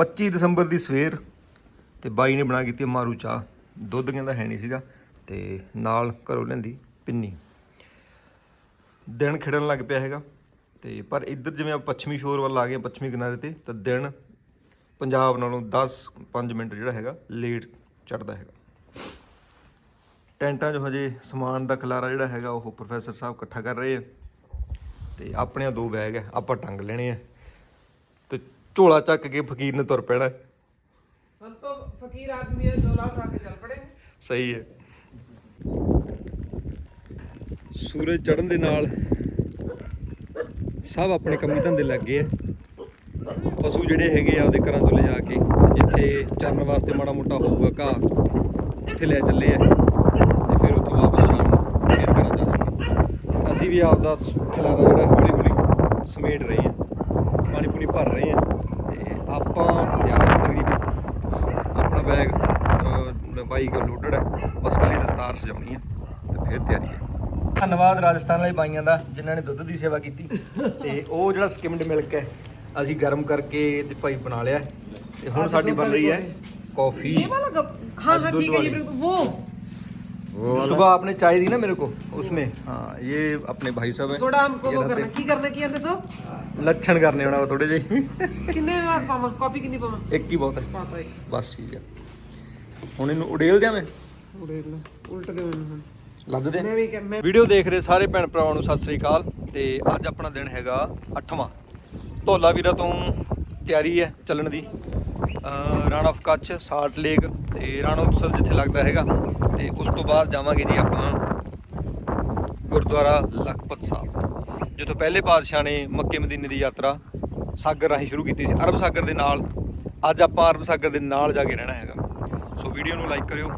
25 ਦਸੰਬਰ ਦੀ ਸਵੇਰ ਤੇ ਬਾਈ ਨੇ ਬਣਾ ਕੀਤੀ ਮਾਰੂ ਚਾਹ। ਦੁੱਧ ਕਹਿੰਦਾ ਹੈ ਨਹੀਂ ਸੀਗਾ ਤੇ ਨਾਲ ਘਰੋਂ ਲੈਂਦੀ ਪਿੰਨੀ। ਦਿਨ ਖਿੜਨ ਲੱਗ ਪਿਆ ਹੈਗਾ ਤੇ ਪਰ ਇੱਧਰ ਜਿਵੇਂ ਆਪਾਂ ਪੱਛਮੀ ਸ਼ੋਰ ਵੱਲ ਆ ਗਏ ਪੱਛਮੀ ਕਿਨਾਰੇ ਤੇ, ਤਾਂ ਦਿਨ ਪੰਜਾਬ ਨਾਲੋਂ 10 5 ਮਿੰਟ ਜਿਹੜਾ ਹੈਗਾ ਲੇਟ ਚੜਦਾ ਹੈਗਾ। ਟੈਂਟਾਂ 'ਚ ਹਜੇ ਸਮਾਨ ਦਾ ਖਲਾਰਾ ਜਿਹੜਾ ਹੈਗਾ ਉਹ ਪ੍ਰੋਫੈਸਰ ਸਾਹਿਬ ਇਕੱਠਾ ਕਰ ਰਹੇ ਆ ਤੇ ਆਪਣੇ ਦੋ ਬੈਗ ਹੈ ਆਪਾਂ ਟੰਗ ਲੈਣੇ ਆ। ਝੋਲਾ ਚੱਕ ਕੇ ਫਕੀਰ ਨੇ ਤੁਰ ਪੈਣਾ ਹੈ। हम तो फकीर आदमी है झोला उठा के चल पड़े ਸਹੀ ਹੈ ਸੂਰਜ ਚੜ੍ਹਨ ਦੇ ਨਾਲ ਸਭ ਆਪਣੇ ਕੰਮੀ ਧੰਦੇ ਲੱਗੇ ਆ ਪਸ਼ੂ ਜਿਹੜੇ ਹੈਗੇ ਆ ਉਹਦੇ ਘਰਾਂ ਤੋਂ ਲਿਜਾ ਕੇ ਜਿੱਥੇ ਚਰਨ ਵਾਸਤੇ ਮਾੜਾ ਮੋਟਾ ਹੋਊਗਾ ਘਾਹ ਉੱਥੇ ਲੈ ਚੱਲੇ ਆ ਤੇ ਫਿਰ ਉੱਥੋਂ ਵਾਪਸ ਸ਼ਾਮ ਨੂੰ ਫੇਰ ਘਰਾਂ ਜਾ ਜਾਵਾਂਗੇ ਅਸੀਂ ਵੀ ਆਪਦਾ ਖਿਲਾਰਾ ਜਿਹੜਾ ਹੌਲੀ ਹੌਲੀ ਸਮੇਟ ਰਹੇ ਆ ਪਾਣੀ ਪੂਣੀ ਭਰ ਰਹੇ ਆ ਤੇ ਆਪਾਂ ਤਿਆਰ ਤਕਰੀਬਨ ਆਪਣਾ ਬੈਗ ਲੰਬਾਈ ਲੋਡਡ ਹੈ ਬਸ ਕਾਲੀ ਦਸਤਾਰ ਸਜਾਉਣੀ ਹੈ ਤੇ ਫਿਰ ਤਿਆਰੀ ਹੈ ਧੰਨਵਾਦ ਰਾਜਸਥਾਨ ਵਾਲੇ ਬਾਈਆਂ ਦਾ ਜਿਨ੍ਹਾਂ ਨੇ ਦੁੱਧ ਦੀ ਸੇਵਾ ਕੀਤੀ ਤੇ ਉਹ ਜਿਹੜਾ ਸਕਿਮਡ ਮਿਲਕ ਹੈ ਅਸੀਂ ਗਰਮ ਕਰਕੇ ਤੇ ਭਾਈ ਬਣਾ ਲਿਆ ਤੇ ਹੁਣ ਸਾਡੀ ਬਣ ਰਹੀ ਹੈ ਕੌਫੀ ये वाला कप हाँ हाँ ठीक है ये बिल्कुल वो वो जो सुबह आपने चाय दी ना मेरे को उसमें हाँ ये अपने भाई साहब हैं थोड़ा हमको ये वो रहते ਲੱਛਣ ਕਰਨੇ ਹੋਣਾ ਥੋੜੇ ਜਿਹੇ। ਕਿੰਨੇ ਵਾਰ ਪਾਵਾਂ? ਕਾਫੀ ਕਿੰਨੀ ਪਾਵਾਂ? ਇੱਕ ਹੀ ਬਹੁਤ ਹੈ। ਪਾਤਾ ਇੱਕ। ਬਸ ਠੀਕ ਹੈ। ਹੁਣ ਇਹਨੂੰ ਉਡੇਲ ਦਿਆਂ ਮੈਂ? ਉੜੇ ਲੈ। ਉਲਟ ਗਏ ਮੈਨੂੰ ਹੁਣ। ਦੇ? ਮੈਂ ਵੀ ਮੈਂ ਵੀਡੀਓ ਦੇਖ ਰਹੇ ਸਾਰੇ ਭੈਣ ਭਰਾਵਾਂ ਨੂੰ ਸਤਿ ਸ੍ਰੀ ਅਕਾਲ। ਤੇ ਅੱਜ ਆਪਣਾ ਦਿਨ ਹੈਗਾ 8ਵਾਂ ਧੌਲਾ ਵੀਰਾ ਤੋਂ ਤਿਆਰੀ ਹੈ ਚੱਲਣ ਦੀ। Rann of Kutch salt lake ਤੇ ਰਾਣਾ ਉਤਸਵ ਜਿੱਥੇ ਲੱਗਦਾ ਹੈਗਾ। ਤੇ ਉਸ ਤੋਂ ਬਾਅਦ ਜਾਵਾਂਗੇ ਜੀ ਆਪਾਂ ਗੁਰਦੁਆਰਾ ਲਖਪਤ ਸਾਹਿਬ। ਜਿੱਥੋਂ ਪਹਿਲੇ ਪਾਤਸ਼ਾਹ ਨੇ ਮੱਕੇ ਮਦੀਨੇ ਦੀ ਯਾਤਰਾ ਸਾਗਰ ਰਾਹੀਂ ਸ਼ੁਰੂ ਕੀਤੀ ਸੀ ਅਰਬ ਸਾਗਰ ਦੇ ਨਾਲ ਅੱਜ ਆਪਾਂ ਅਰਬ ਸਾਗਰ ਦੇ ਨਾਲ ਜਾ ਕੇ ਰਹਿਣਾ ਹੈਗਾ। ਸੋ ਵੀਡੀਓ ਨੂੰ ਲਾਈਕ ਕਰਿਓ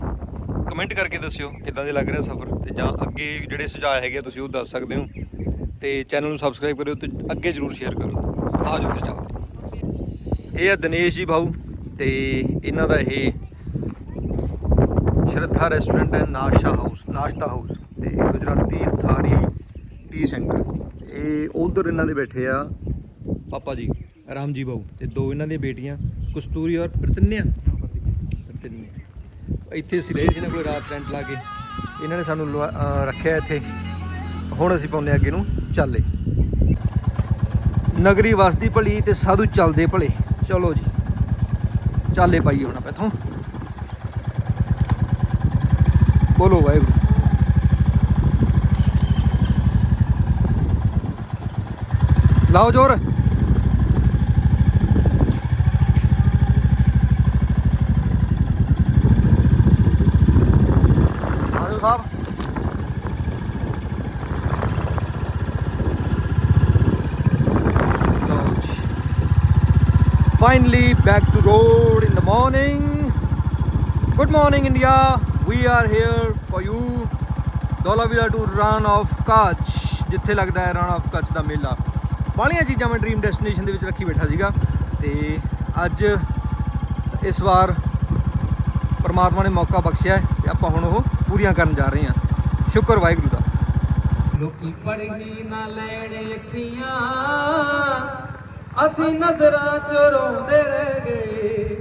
ਕਮੈਂਟ ਕਰਕੇ ਦੱਸਿਓ ਕਿੱਦਾਂ ਦੇ ਲੱਗ ਰਿਹਾ ਸਫ਼ਰ ਤੇ ਜਾਂ ਅੱਗੇ ਜਿਹੜੇ ਸੁਝਾਅ ਹੈਗੇ ਆ, ਤੁਸੀਂ ਉਹ ਦੱਸ ਸਕਦੇ ਹੋ। ਤੇ ਚੈਨਲ ਨੂੰ ਸਬਸਕ੍ਰਾਈਬ ਕਰਿਓ ਤੇ ਅੱਗੇ ਜਰੂਰ ਸ਼ੇਅਰ ਕਰੋ ਆ ਜਾਓ ਫਿਰ ਚੱਲਦੇ ਇਹ ਆ ਦਿਨੇਸ਼ ਜੀ ਭਾਊ ਤੇ ਇਹਨਾਂ ਦਾ ਇਹ ਸ਼ਰਧਾ ਰੈਸਟੋਰੈਂਟ ਹੈ ਨਾਸ਼ਾ ਹਾਊਸ ਨਾਸ਼ਤਾ ਹਾਊਸ ਤੇ ਗੁਜਰਾਤੀ ਥਾਰੀ ਟੀ ਸੈਂਟਰ ਇਹ ਉਧਰ ਇਹਨਾਂ ਦੇ ਬੈਠੇ ਆ ਪਾਪਾ ਜੀ ਰਾਮ ਜੀ ਭਾਊ ਤੇ ਦੋ ਇਹਨਾਂ ਦੀਆਂ ਬੇਟੀਆਂ, ਕਸਤੂਰੀ ਔਰ ਪ੍ਰਤਨਿਆ। ਪ੍ਰਤਨਿਆ। ਇੱਥੇ ਅਸੀਂ ਰਹੇ ਸੀ ਨਾ ਕੋਈ ਰਾਤ ਟੈਂਟ ਲਾ ਕੇ। ਇਹਨਾਂ ਨੇ ਸਾਨੂੰ ਲਵਾ- ਰੱਖਿਆ ਇੱਥੇ। ਹੁਣ ਅਸੀਂ ਪਾਉਂਦੇ ਹਾਂ ਅੱਗੇ ਨੂੰ ਚਾਲੇ। ਨਗਰੀ ਵਸਦੀ ਭਲੀ ਤੇ ਸਾਧੂ ਚੱਲਦੇ ਭਲੇ। ਚਲੋ ਜੀ। ਚਾਲੇ ਪਾਈਏ ਹੁਣ ਆਪਾਂ ਇੱਥੋਂ। ਬੋਲੋ ਵਾਹਿਗੁਰੂ। ਲਾਓ ਜੋਰ ਆਜੋ ਸਾਹਿਬ Finally back to road in the morning. Good morning India. We are here for you. Dolavira to Run of Kutch ਜਿੱਥੇ ਲੱਗਦਾ ਹੈ ਰਨ ਆਫ ਕੱਚ ਦਾ ਮੇਲਾ ਬਾਹਲੀਆਂ ਚੀਜ਼ਾਂ ਮੈਂ ਡ੍ਰੀਮ ਡੈਸਟੀਨੇਸ਼ਨ ਦੇ ਵਿੱਚ ਰੱਖੀ ਬੈਠਾ ਸੀਗਾ ਤੇ ਅੱਜ ਇਸ ਵਾਰ ਪਰਮਾਤਮਾ ਨੇ ਮੌਕਾ ਬਖਸ਼ਿਆ ਤੇ ਆਪਾਂ ਹੁਣ ਉਹ ਪੂਰੀਆਂ ਕਰਨ ਜਾ ਰਹੇ ਹਾਂ। ਸ਼ੁਕਰ ਵਾਹਿਗੁਰੂ ਦਾ। ਲੋਕੀ ਪੜਹੀ ਨਾ ਲੈਣ ਅੱਖੀਆਂ, ਅਸੀਂ ਨਜ਼ਰਾਂ ਚ ਰੋਂਦੇ ਰਹਿ ਗਏ।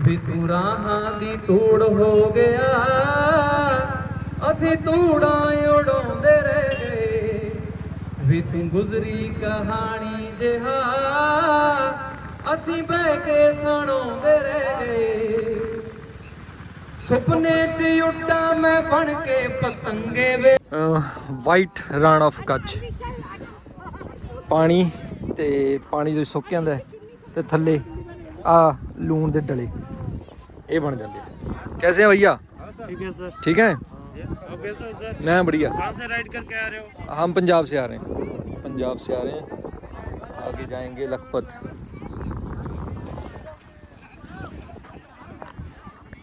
ਵੀ ਤੂੰ ਰਾਹਾਂ ਦੀ ਤੂੜ ਹੋ ਗਿਆ, ਅਸੀਂ ਤੂੜਾਂ ਵੇ ਗੁਜ਼ਰੀ ਕਹਾਣੀ ਜਿਹਾ ਅਸੀਂ ਬਹਿ ਕੇ ਸੁਣਾਉਂਦੇ ਰਹੇ। ਸੁਪਨੇ 'ਚ ਉੱਟਾਂ ਮੈਂ ਬਣ ਕੇ ਪਤੰਗੇ ਵੇ। White Rann of Kutch. ਪਾਣੀ ਤੇ ਪਾਣੀ ਜਦੋਂ ਸੁੱਕ ਜਾਂਦਾ ਤੇ ਥੱਲੇ ਆ ਲੂਣ ਦੇ ਡਲੇ। ਇਹ ਬਣ ਜਾਂਦੇ ਕੈਸੇ ਹੈ ਭਈਆ? ਠੀਕ ਹੈ ਸਰ। ਠੀਕ ਹੈ? कैसे हो सर मैं बढ़िया कहाँ से राइड करके आ रहे हो हम पंजाब से आ रहे हैं पंजाब से आ रहे हैं आगे जाएंगे लखपत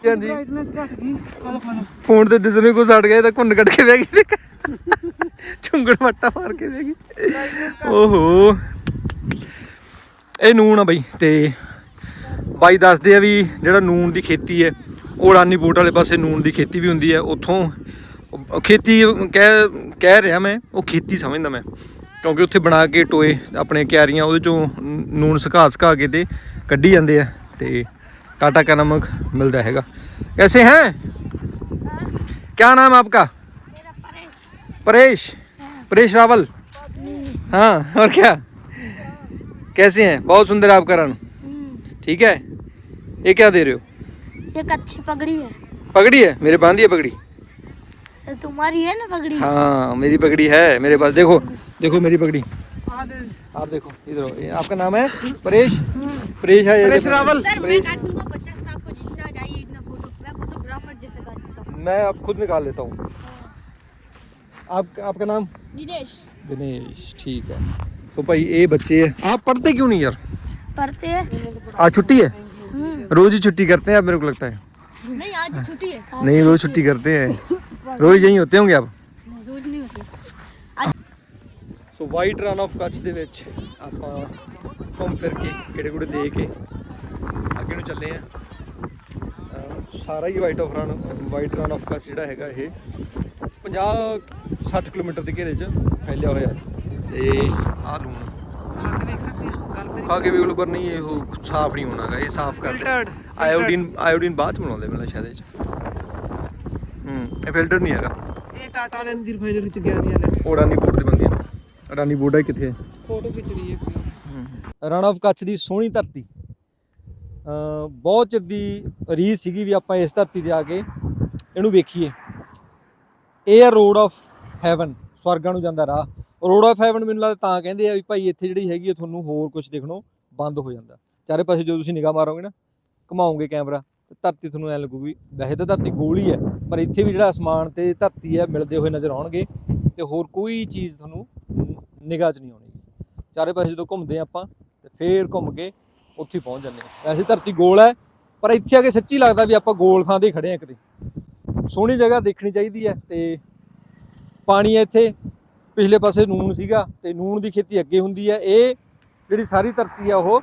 ਹਾਂਜੀ ਬ੍ਰਾਈਟਨੈਸ ਘਟ ਗਈ ਫੋਲੋ ਫੋਲੋ ਫੋਨ ਤੇ ਦਿਸਣੇ ਕੋ ਸੜ ਗਿਆ ਤਾਂ ਘੁੰਨ ਕੱਢ ਕੇ ਬਹਿ ਗਈ ਚੁੰਗੜ ਮੱਟਾ ਮਾਰ ਕੇ ਬਹਿ ਗਈ ਓਹੋ ਇਹ ਨੂਨ ਆ ਬਈ ਤੇ ਬਾਈ ਦੱਸਦੇ ਆ ਵੀ ਜਿਹੜਾ ਨੂਨ ਦੀ ਖੇਤੀ ਹੈ ਉਹ ਰਾਨੀ ਬੋਟ ਵਾਲੇ ਪਾਸੇ ਨੂਨ ਦੀ ਖੇਤੀ ਵੀ ਹੁੰਦੀ ਹੈ ਉੱਥੋਂ ਉਹ ਖੇਤੀ ਕਹਿ ਕਹਿ ਰਿਹਾ ਮੈਂ ਉਹ ਖੇਤੀ ਸਮਝਦਾ ਮੈਂ ਕਿਉਂਕਿ ਉੱਥੇ ਬਣਾ ਕੇ ਟੋਏ ਆਪਣੇ ਕਿਆਰੀਆਂ ਉਹਦੇ ਚੋਂ ਨ- ਨੂਨ ਸੁਕਾ ਸੁਕਾ ਕੇ ਤੇ ਕੱਢੀ ਜਾਂਦੇ ਆ ਤੇ ਟਾਟਾ का नमक मिलता हैगा कैसे हैं क्या नाम है आपका परेश परेश रावल हाँ और क्या कैसे हैं बहुत सुंदर है आपका रन ठीक है ये क्या दे रहे हो एक अच्छी पगड़ी है पगड़ी है मेरे बांधी है पगड़ी तो तुम्हारी है ना पगड़ी? हाँ मेरी पगड़ी है मेरे पास। देखो देखो मेरी पगड़ी। आप देखो इधर आपका नाम है? परेश? परेश है परेश रावल। मैं काटूँगा बच्चा आपको जितना चाहिए इतना फ़ोटो मैं फोटोग्राफर जैसे काटता हूँ। मैं अब खुद निकाल लेता हूँ। आप आपका नाम? दिनेश। दिनेश ठीक है। तो भाई ये बच्चे है। आप पढ़ते क्यों नहीं यार? पढ़ते हैं। आज छुट्टी है? रोज ही छुट्टी करते हैं आप मेरे को लगता है। नहीं आज छुट्टी है। नहीं रोज छुट्टी करते हैं। रोज यहीं होते होंगे आप रोज नहीं होती ਸੋ ਵਾਈਟ ਰਨ ਆਫ ਕੱਚ ਦੇ ਵਿੱਚ ਆਪਾਂ ਘੁੰਮ ਫਿਰ ਕੇ ਕਿਹੜੇ ਕੁੜੇ ਦੇ ਕੇ ਅੱਗੇ ਨੂੰ ਚੱਲੇ ਆ ਸਾਰਾ ਹੀ white of Rann white Rann of Kutch ਜਿਹੜਾ ਹੈਗਾ ਇਹ 50 60 ਕਿਲੋਮੀਟਰ ਦੇ ਘੇਰੇ 'ਚ ਫੈਲਿਆ ਹੋਇਆ ਹੈ। ਤੇ ਆਹ ਲੂਣ ਖਾ ਕੇ ਵੇਖ ਲਓ ਪਰ ਨਹੀਂ ਇਹ ਉਹ ਸਾਫ਼ ਨਹੀਂ ਹੋਣਾਗਾ ਇਹ ਸਾਫ਼ ਕਰਦੇ Filtered, ਆਇਓਡੀਨ ਆਇਓਡੀਨ ਬਾਅਦ ਚ ਬਣਾਉਂਦੇ ਮੈਨੂੰ ਸ਼ਾਇਦ ਇਹ 'ਚ ਹੂੰ ਇਹ ਫਿਲਟਰ ਨਹੀਂ ਹੈਗਾ। ਇਹ ਟਾਟਾ ਵਾਲਿਆਂ ਦੀ ਰਿਫਾਈਨਰੀ ਚ ਗਿਆ ਨਹੀਂ ਹਲੇ। ਉਹ ਅਡਾਨੀ ਬੋਰਡ ਦੇ ਬੰਦੇ ਆ। ਅਡਾਨੀ ਬੋਰਡ ਹੈ ਕਿੱਥੇ ਫੋਟੋ ਖਿੱਚਣੀ ਹੈ ਰਣ ਆਫ ਕੱਛ ਦੀ ਸੋਹਣੀ ਧਰਤੀ। ਅ ਬਹੁਤ ਚਿਰ ਦੀ ਰੀਸ ਸੀਗੀ ਵੀ ਆਪਾਂ ਇਸ ਧਰਤੀ ਤੇ ਆ ਕੇ ਇਹਨੂੰ ਵੇਖੀਏ। ਇਹ ਆ ਰੋਡ ਆਫ ਹੈਵਨ ਸਵਰਗਾਂ ਨੂੰ ਜਾਂਦਾ ਰਾਹ। ਰੋਡ ਆਫ ਹੈਵਨ ਮੈਨੂੰ ਲੱਗਦਾ ਤਾਂ ਕਹਿੰਦੇ ਆ ਵੀ ਭਾਈ ਇੱਥੇ ਜਿਹੜੀ ਹੈਗੀ ਆ ਤੁਹਾਨੂੰ ਹੋਰ ਕੁਝ ਦਿਖਣੋਂ ਬੰਦ ਹੋ ਜਾਂਦਾ। ਚਾਰੇ ਪਾਸੇ ਜਦੋਂ ਤੁਸੀਂ ਨਿਗਾਹ ਮਾਰੋਗੇ ਨਾ ਘੁਮਾਓਗੇ ਕੈਮਰਾ ਤੇ ਧਰਤੀ ਤੁਹਾਨੂੰ ਐ ਲੱਗੂਗੀ ਵੈਸੇ ਤਾਂ ਧਰਤੀ ਗੋਲ ਹੀ ਹੈ। ਪਰ ਇੱਥੇ ਵੀ ਜਿਹੜਾ ਅਸਮਾਨ ਤੇ ਧਰਤੀ ਹੈ, ਮਿਲਦੇ ਹੋਏ ਨਜ਼ਰ ਆਉਣਗੇ ਤੇ ਹੋਰ ਕੋਈ ਚੀਜ਼ ਤੁਹਾਨੂੰ ਨਿਗਾਹ 'ਚ ਨਹੀਂ ਆਉਣੀ। ਚਾਰੇ ਪਾਸੇ ਜਦੋਂ ਘੁੰਮਦੇ ਹਾਂ ਆਪਾਂ ਤੇ ਫੇਰ ਘੁੰਮ ਕੇ ਉੱਥੇ ਪਹੁੰਚ ਜਾਂਦੇ ਹਾਂ। ਵੈਸੇ ਧਰਤੀ ਗੋਲ ਹੈ, ਪਰ ਇੱਥੇ ਆ ਕੇ ਸੱਚੀ ਲੱਗਦਾ ਵੀ ਆਪਾਂ ਗੋਲ ਥਾਂ ਤੇ ਹੀ ਖੜੇ ਆ ਕਿਤੇ ਸੋਹਣੀ ਜਗ੍ਹਾ ਦੇਖਣੀ ਚਾਹੀਦੀ ਹੈ ਤੇ ਪਾਣੀ ਹੈ ਇੱਥੇ। ਪਿਛਲੇ ਪਾਸੇ ਨੂਨ ਸੀਗਾ ਤੇ ਨੂਨ ਦੀ ਖੇਤੀ ਅੱਗੇ ਹੁੰਦੀ ਹੈ। ਇਹ ਜਿਹੜੀ ਸਾਰੀ ਧਰਤੀ ਆ ਉਹ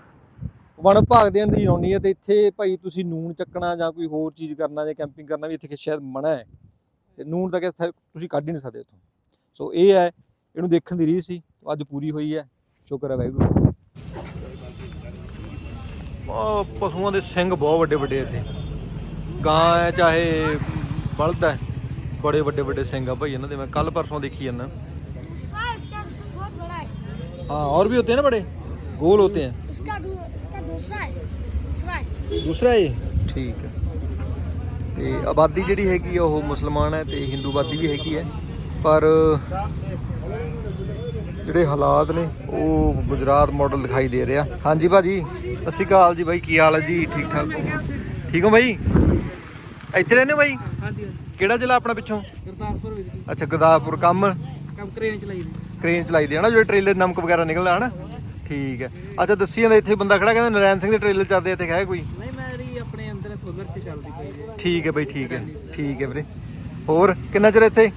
ਵਣ ਵਿਭਾਗ ਦੇ ਅਧੀਨ ਆਉਣੀ ਹੈ ਤੇ ਇੱਥੇ ਭਾਈ ਤੁਸੀਂ ਨੂਨ ਚੱਕਣਾ ਜਾਂ ਕੋਈ ਹੋਰ ਚੀਜ਼ ਕਰਨਾ ਜਾਂ ਕੈਂਪਿੰਗ ਕਰਨਾ ਵੀ ਇੱਥੇ ਸ਼ਾਇਦ ਮਨਾ ਹੈ ਤੇ ਨੂਨ ਤਾਂ ਕਿ ਇੱਥੇ ਤੁਸੀਂ ਕੱਢ ਹੀ ਨਹੀਂ ਸਕਦੇ ਇੱਥੋਂ ਸੋ ਇਹ ਹੈ ਇਹਨੂੰ ਦੇਖਣ ਦੀ ਰੀਸ ਸੀ ਅੱਜ ਪੂਰੀ ਹੋਈ ਹੈ ਸ਼ੁਕਰ ਹੈ ਵਾਹਿਗੁਰੂ ਉਹ ਪਸ਼ੂਆਂ ਦੇ ਸਿੰਘ ਬਹੁਤ ਵੱਡੇ ਵੱਡੇ ਇੱਥੇ ਗਾਂ ਹੈ ਚਾਹੇ ਬਲਦ ਹੈ ਬੜੇ ਵੱਡੇ ਵੱਡੇ ਸਿੰਘ ਆ ਭਾਈ ਇਹਨਾਂ ਦੇ ਮੈਂ ਕੱਲ ਪਰਸੋਂ ਦੇਖੀ ਜਾਂਦਾ इसका बहुत बड़ा है हाँ और भी होते हैं ना बड़े गोल होते हैं ਦੂਸਰਾ ਇਹ ਠੀਕ ਹੈ। ਤੇ ਆਬਾਦੀ ਜਿਹੜੀ ਹੈਗੀ ਆ ਉਹ ਮੁਸਲਮਾਨ ਹੈ ਤੇ ਹਿੰਦੂ ਆਬਾਦੀ ਵੀ ਹੈਗੀ ਹੈ। ਪਰ ਜਿਹੜੇ ਹਾਲਾਤ ਨੇ ਉਹ ਗੁਜਰਾਤ ਮਾਡਲ ਦਿਖਾਈ ਦੇ ਰਿਹਾ। ਹਾਂਜੀ ਭਾਜੀ ਸਤਿ ਸ਼੍ਰੀ ਅਕਾਲ ਜੀ ਬਾਈ ਕੀ ਹਾਲ ਹੈ ਜੀ? ਠੀਕ ਠਾਕ ਹੋ? ਠੀਕ ਹੋ ਬਾਈ? ਇੱਥੇ ਰਹਿੰਦੇ ਹੋ ਬਾਈ? ਹਾਂਜੀ ਕਿਹੜਾ ਜ਼ਿਲ੍ਹਾ ਆਪਣਾ ਪਿੱਛੋਂ? ਗੁਰਦਾਸਪੁਰ ਵਿੱਚ ਅੱਛਾ ਗੁਰਦਾਸਪੁਰ ਕੰਮ। ਕੰਮ ਕਰੇਨ ਚਲਾਈ ਦੀ। ਕ੍ਰੇਨ ਚਲਾਈ ਦੀ ਹੈ ਨਾ ਜਿਹੜੇ ਟ੍ਰੇਲਰ ਨਮਕ ਵਗੈਰਾ ਨਿਕਲਦਾ ਹਨਾ? ਠੀਕ ਹੈ। ਅੱਛਾ ਦੱਸੀ ਜਾਂਦਾ ਇੱਥੇ ਬੰਦਾ ਖੜਾ ਕਹਿੰਦਾ ਨਰੈਣ ਸਿੰਘ ਦੇ ਟ੍ਰੇਲਰ ਚੱਲਦੇ ਇੱਥੇ ਹੈ ਕੋਈ? ਨਹੀਂ ਮੇਰੀ ਆਪਣੇ ਅੰਦਰ ਸੋਲਰ ਤੇ ਚੱਲਦੀ ਪਈ ਹੈ। ਠੀਕ ਹੈ ਬਈ ਠੀਕ ਹੈ। ਠੀਕ ਹੈ ਵੀਰੇ। ਹੋਰ ਕਿੰਨਾ ਚਿਰ ਇੱਥੇ?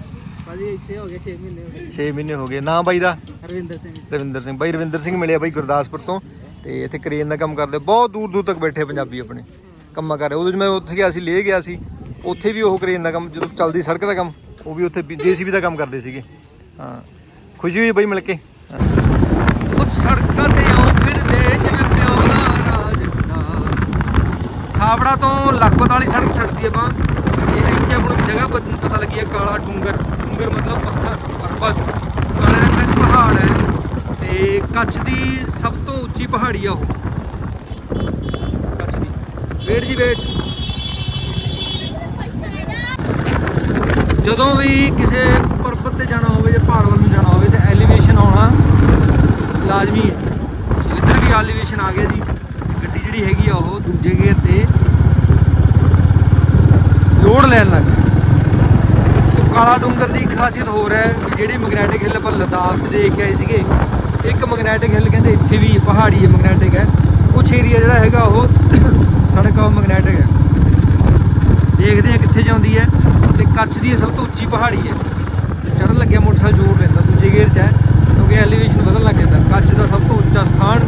ਭਾਜੀ ਇੱਥੇ ਹੋ ਗਏ 6 ਮਹੀਨੇ ਹੋ ਗਏ। 6 ਮਹੀਨੇ ਹੋ ਗਏ। ਨਾਮ ਬਾਈ ਦਾ? ਰਵਿੰਦਰ ਸਿੰਘ ਰਵਿੰਦਰ ਸਿੰਘ। ਬਾਈ ਰਵਿੰਦਰ ਸਿੰਘ ਮਿਲਿਆ ਬਾਈ ਗੁਰਦਾਸਪੁਰ ਤੋਂ। ਤੇ ਇੱਥੇ ਕ੍ਰੇਨ ਦਾ ਕੰਮ ਕਰਦੇ। ਬਹੁਤ ਦੂਰ ਦੂਰ ਤੱਕ ਬੈਠੇ ਪੰਜਾਬੀ ਆਪਣੇ। ਕੰਮਾਂ ਕਰ ਰਹੇ। ਉਦੋਂ ਮੈਂ ਉੱਥੇ ਗਿਆ ਸੀ ਲੇ ਗਿਆ ਸੀ। ਉੱਥੇ ਵੀ ਉਹ ਕ੍ਰੇਨ ਦਾ ਕੰਮ ਜਦੋਂ ਚੱਲਦੀ ਸੜਕ ਦਾ ਕੰਮ ਉਹ ਵੀ ਉੱਥੇ ਜੀਸੀਬੀ ਦਾ ਕੰਮ ਕਰਦੇ ਸੀਗੇ। ਹਾਂ। ਖੁਸ਼ੀ ਹੋਈ ਬਾਈ ਮਿਲ ਕੇ? ਸੜਕਾਂ ਤੇ ਆਉ ਫਿਰਦੇ ਜਿਵੇਂ ਪਿਓ ਦਾ ਰਾਜ ਹੁੰਦਾ। ਖਾਬੜਾ ਤੋਂ ਲਖਪਤ ਵਾਲੀ ਸੜਕ ਛੱਡਦੀ ਆਪਾਂ। ਤੇ ਇੱਥੇ ਆਪਾਂ ਨੂੰ ਇੱਕ ਜਗ੍ਹਾ ਪਤਾ ਲੱਗੀ ਹੈ, ਕਾਲਾ ਡੂੰਗਰ। ਡੂੰਗਰ ਮਤਲਬ ਪੱਥਰ, ਪਰਬਤ। ਕਾਲੇ ਰੰਗ ਦਾ ਇੱਕ ਪਹਾੜ ਹੈ। ਤੇ ਕੱਛ ਦੀ ਸਭ ਤੋਂ ਉੱਚੀ ਪਹਾੜੀ ਆ ਉਹ। ਕੱਛ ਦੀ। ਵੇਟ ਜੀ, ਵੇਟ। ਜਦੋਂ ਵੀ ਕਿਸੇ ਪਰਬਤ ਤੇ ਜਾਣਾ ਹੋਵੇ ਜਾਂ ਪਹਾੜ ਵੱਲ ਨੂੰ ਜਾਣਾ ਹੋਵੇ ਤੇ ਐਲੀਵੇਸ਼ਨ ਆਉਣਾ। ਲਾਜ਼ਮੀ ਹੈ। ਸੋ ਇੱਧਰ ਵੀ ਐਲੀਵੇਸ਼ਨ ਆ ਗਿਆ ਜੀ। ਗੱਡੀ ਜਿਹੜੀ ਹੈਗੀ ਆ ਉਹ ਦੂਜੇ ਗੇਅਰ ਤੇ ਲੋਡ ਲੈਣ ਲੱਗ ਗਈ। ਸੋ ਕਾਲਾ ਡੂੰਗਰ ਦੀ ਖਾਸੀਅਤ ਹੋਰ ਹੈ ਜਿਹੜੀ ਮੈਗਨੈਟਿਕ ਹਿੱਲ ਆਪਾਂ ਲਦਾਖ 'ਚ ਦੇਖ ਕੇ ਆਏ ਸੀਗੇ, ਇੱਕ ਮੈਗਨੈਟਿਕ ਹਿੱਲ ਕਹਿੰਦੇ ਇੱਥੇ ਵੀ ਪਹਾੜੀ ਹੈ ਮੈਗਨੈਟਿਕ ਹੈ। ਕੁਛ ਏਰੀਆ ਜਿਹੜਾ ਹੈਗਾ ਉਹ ਸੜਕ ਉਹ ਮੈਗਨੈਟਿਕ ਹੈ। ਦੇਖਦੇ ਆ ਕਿੱਥੇ ਜਾਂਦੀ ਹੈ ਤੇ ਕੱਛ ਦੀ ਇਹ ਸਭ ਤੋਂ ਉੱਚੀ ਪਹਾੜੀ ਹੈ। ਚੜਨ ਲੱਗਿਆ ਮੋਟਰਸਾਈਕਲ ਜ਼ੋਰ ਲੈਂਦਾ ਦੂਜੇ ਗੇਅਰ 'ਚ ਹੈ। ਕਿਉਂਕਿ ਐਲੀਵੇਸ਼ਨ ਵਧਣ ਲੱਗ ਜਾਂਦਾ। ਕੱਛ ਦਾ ਸਭ ਤੋਂ ਉੱਚਾ ਸਥਾਨ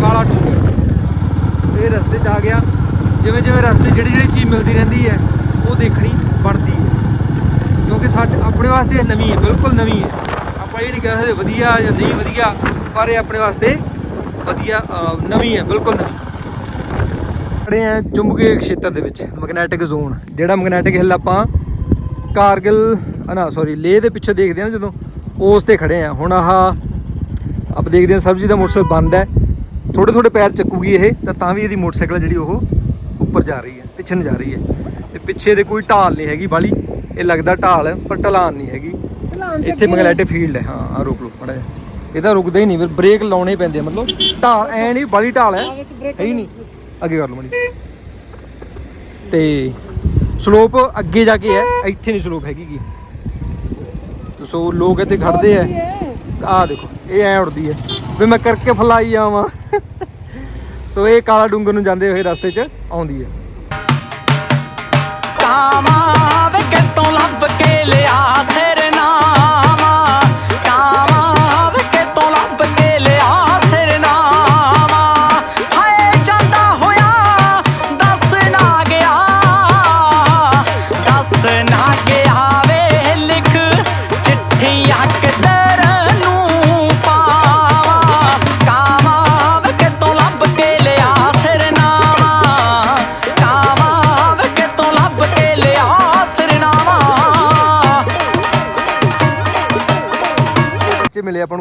ਕਾਲਾ ਡੂੰਗਰ ਇਹ ਰਸਤੇ 'ਚ ਆ ਗਿਆ। ਜਿਵੇਂ ਜਿਵੇਂ ਰਸਤੇ ਜਿਹੜੀ ਜਿਹੜੀ ਚੀਜ਼ ਮਿਲਦੀ ਰਹਿੰਦੀ ਹੈ ਉਹ ਦੇਖਣੀ ਬਣਦੀ ਹੈ। ਕਿਉਂਕਿ ਸਾਡੇ ਆਪਣੇ ਵਾਸਤੇ ਇਹ ਨਵੀਂ ਹੈ ਬਿਲਕੁਲ ਨਵੀਂ ਹੈ। ਆਪਾਂ ਇਹ ਨਹੀਂ ਕਹਿ ਸਕਦੇ ਵਧੀਆ ਜਾਂ ਨਹੀਂ ਵਧੀਆ ਪਰ ਇਹ ਆਪਣੇ ਵਾਸਤੇ ਵਧੀਆ ਨਵੀਂ ਹੈ ਬਿਲਕੁਲ ਨਵੀਂ। ਖੜੇ ਆ ਚੁੰਬਕੀ ਖੇਤਰ ਦੇ ਵਿੱਚ ਮੈਗਨੈਟਿਕ ਜ਼ੋਨ ਜਿਹੜਾ ਮੈਗਨੈਟਿਕ ਹਿੱਲ ਆਪਾਂ ਕਾਰਗਿਲ ਅ, ਨਾ ਸੌਰੀ ਲੇਹ ਦੇ ਪਿੱਛੇ ਦੇਖਦੇ ਆ ਨਾ ਜਦੋਂ। ਉਸ ਤੇ ਖੜੇ ਆ ਹੁਣ ਆਹ ਆਪਾਂ ਦੇਖਦੇ ਹਾਂ ਸਰਬਜੀਤ ਦਾ ਮੋਟਰਸਾਈਕਲ ਬੰਦ ਹੈ। ਥੋੜੇ ਥੋੜੇ ਪੈਰ ਚੱਕੂਗੀ ਇਹ ਤਾਂ ਤਾਂ ਵੀ ਇਹਦੀ ਮੋਟਰਸਾਈਕਲ ਜਿਹੜੀ ਉਹ ਉੱਪਰ ਜਾ ਰਹੀ ਹੈ ਪਿੱਛੇ ਨੂੰ ਜਾ ਰਹੀ ਹੈ। ਤੇ ਪਿੱਛੇ ਦੇ ਕੋਈ ਢਾਲ ਨਹੀਂ ਹੈਗੀ ਬਾਲੀ। ਇਹ ਲੱਗਦਾ ਢਾਲ ਹੈ, ਪਰ ਢਲਾਨ ਨਹੀਂ ਹੈਗੀ। ਇੱਥੇ ਮੈਗਨੈਟਿਕ ਫੀਲਡ ਹੈ। ਹਾਂ ਆ ਰੋਕ ਲੋ ਮੜਾ ਇਹਦਾ ਰੁਕਦਾ ਹੀ ਨਹੀਂ ਫਿਰ ਬ੍ਰੇਕ ਲਾਉਣੇ ਪੈਂਦੇ ਆ ਮਤਲਬ ਢਾਲ ਐ ਨਹੀਂ ਬਾਲੀ ਢਾਲ ਹੈ। ਹੈ ਹੀ ਨਹੀਂ। ਅੱਗੇ ਕਰ ਲਓ ਮੜੀ ਤੇ ਸਲੋਪ ਅੱਗੇ ਜਾ ਕੇ ਹੈ ਇੱਥੇ ਨਹੀਂ ਸਲੋਪ ਹੈਗੀ ਤੇ ਸੋ ਲੋਕ ਇੱਥੇ ਖੜਦੇ ਆ। ਆਹ ਦੇਖੋ, ਇਹ ਐ ਉੜਦੀ ਹੈ ਵੀ ਮੈਂ ਕਰਕੇ ਫਲਾਈ ਆਵਾਂ। ਸੋ ਇਹ ਕਾਲਾ ਡੂੰਗਰ ਨੂੰ ਜਾਂਦੇ ਹੋਏ ਰਸਤੇ 'ਚ ਆਉਂਦੀ ਹੈ ਕਾਵਾਂ ਵੇ ਕਿਤੋਂ ਲੱਭ ਕੇ ਲਿਆ ਸਿਰਨਾਮਾ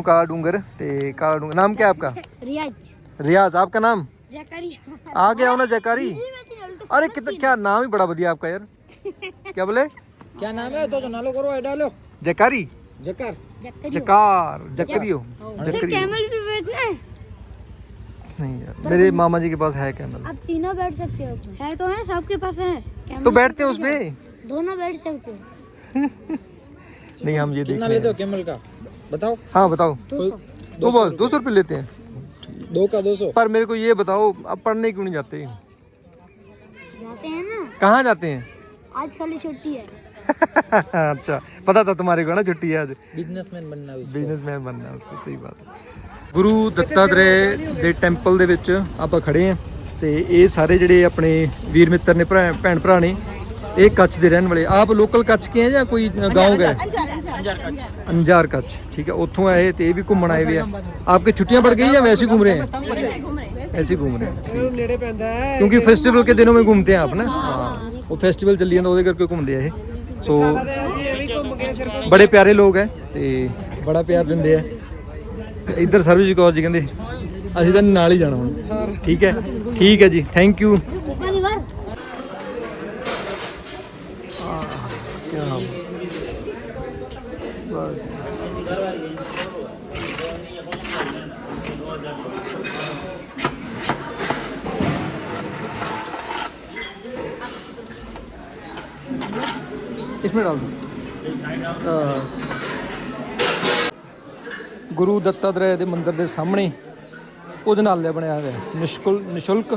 काला डूंगर ते काला डूंगर नाम क्या है आपका? रियाज। रियाज आपका नाम? जकरिया आ गया हो ना जयकारी अरे कितना क्या नाम ही बड़ा बढ़िया आपका यार। क्या बोले? क्या नाम है? तो नालो करो है डालो जकर जकरिया जकार जकरियो कैमल भी बैठना है? नहीं यार मेरे मामा जी के पास है कैमल आप तीनों बैठ सकते हो। है तो है सबके पास है। तो बैठते हैं उसमें? दोनों बैठ सकते हो। नहीं हम ये देख लेते हो कैमल का? बताओ हाँ बताओ दो सौ तो बस दो सौ रुपये लेते हैं दो का दो सौ पर मेरे को ये बताओ अब पढ़ने क्यों नहीं जाते जाते हैं ना कहाँ जाते हैं आज खाली छुट्टी है अच्छा पता था तुम्हारे को ना छुट्टी है आज बिजनेसमैन बनना भी ਬਿਜ਼ਨਸਮੈਨ ਬਣਨਾ ਉਸਕੋ ਸਹੀ ਬਾਤ ਹੈ ਗੁਰੂ ਦੱਤਾਤਰੇ ਦੇ ਟੈਂਪਲ ਦੇ ਵਿੱਚ ਆਪਾਂ ਖੜੇ ਆਂ ਤੇ ਇਹ ਸਾਰੇ ਜਿਹੜੇ ਆਪਣੇ ਵੀਰ ਮਿੱਤਰ ਨੇ ਭਰਾ ਭੈਣ ਭਰਾ ਨੇ ਇਹ ਕੱਚ ਦੇ ਰਹਿਣ ਵਾਲੇ ਆਪ ਲੋਕਲ ਕੱਚ ਕੇ ਹੈ ਜਾਂ ਕੋਈ گاؤں ਗਏ ਅੰਜਾਰ ਕੱਚ ਠੀਕ ਹੈ ਉੱਥੋਂ ਆਏ ਤੇ ਇਹ ਵੀ ਘੁੰਮਣ ਆਏ ਵੇ ਆ ਆਪਕੇ ਛੁੱਟੀਆਂ पड़ गई या वैसे ही घूम रहे हैं ऐसे ही घूम रहे हैं ਨੇੜੇ ਪੈਂਦਾ ਹੈ क्योंकि फेस्टिवल के दिनों में घूमते हैं आप ना हाँ वो फेस्टिवल ਚੱਲੀ ਜਾਂਦਾ ਉਹਦੇ ਕਰਕੇ ਘੁੰਮਦੇ ਆ ਇਹ ਸੋ ਅਸੀਂ ਐਵੇਂ ਹੀ ਘੁੰਮ ਕੇ ਫਿਰ ਬੜੇ ਪਿਆਰੇ ਲੋਕ ਹੈ ਤੇ ਬੜਾ ਪਿਆਰ ਦਿੰਦੇ ਆ ਤੇ ਇੱਧਰ ਸਰਵਜੀਤ ਕੌਰ ਜੀ ਕਹਿੰਦੇ ਅਸੀਂ ਤਾਂ ਨਾਲ ਹੀ ਜਾਣਾ ਹੁਣ ਠੀਕ ਹੈ ਠੀਕ ਹੈ ਜੀ ਥੈਂਕ ਯੂ ਸਾਹਮਣੇ ਭੋਜਨਾਲय ਬਣਿਆ ਹੋਇਆ ਹੈ। ਨਿਸ਼ਕੁਲ ਨਿਸ਼ੁਲਕ